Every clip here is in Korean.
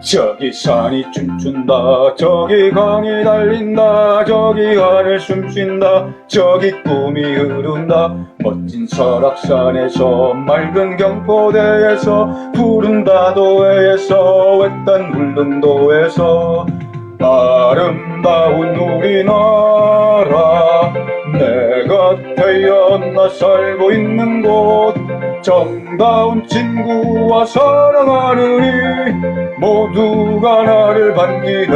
저기 산이 춤춘다 저기 강이 달린다 저기 하늘 숨쉰다 저기 꿈이 흐른다. 멋진 설악산에서 맑은 경포대에서 푸른 다도해에서 외딴 울릉도에서 아름다운 우리나라. 내가 태어나 살고 있는 곳 정다운 친구와 사랑하는 이 모두가 나를 반기는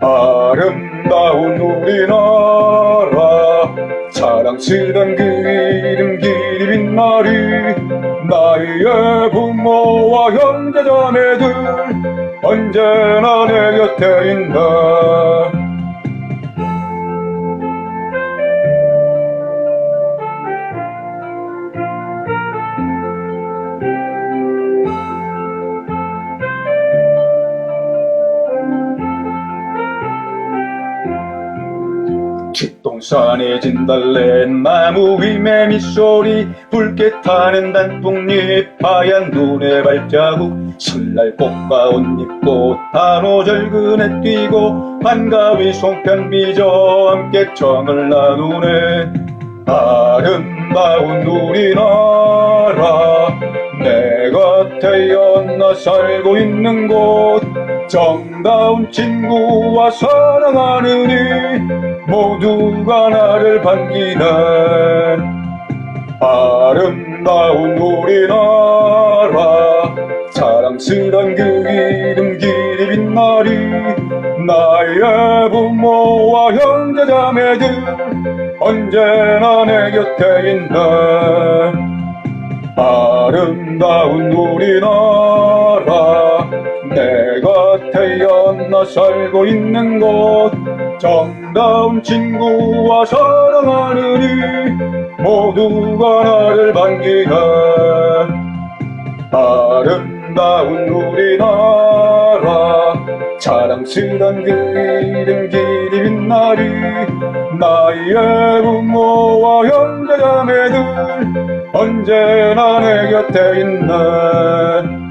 아름다운 우리나라. 자랑스런 그 이름 길이 빛나리 나의 부모와 형제자매들 언제나 내 곁에 있다 뒷동산에 진달래 나무 위에 밑소리 붉게 타는 단풍잎 하얀 눈의 발자국 설날 꽃과 옷 입고 단오절근에 뛰고 반가위 송편 빚어 함께 정을 나누네. 아름다운 우리나라 내가 태어나 살고 있는 곳 정다운 친구와 사랑하는 이 모두가 나를 반기는 아름다운 우리나라. 자랑스런 그 이름 길이 빛나리 나의 부모와 형제 자매들 언제나 내 곁에 있는 아름다운 우리나라. 내 가 태어나 살고 있는 곳. 정다운 친구와 사랑하는 이 모두가 나를 반기는 아름다운 우리나라 자랑스런 그 이름 길이 빛나리 나의 부모와 형제 자매들 언제나 내 곁에 있는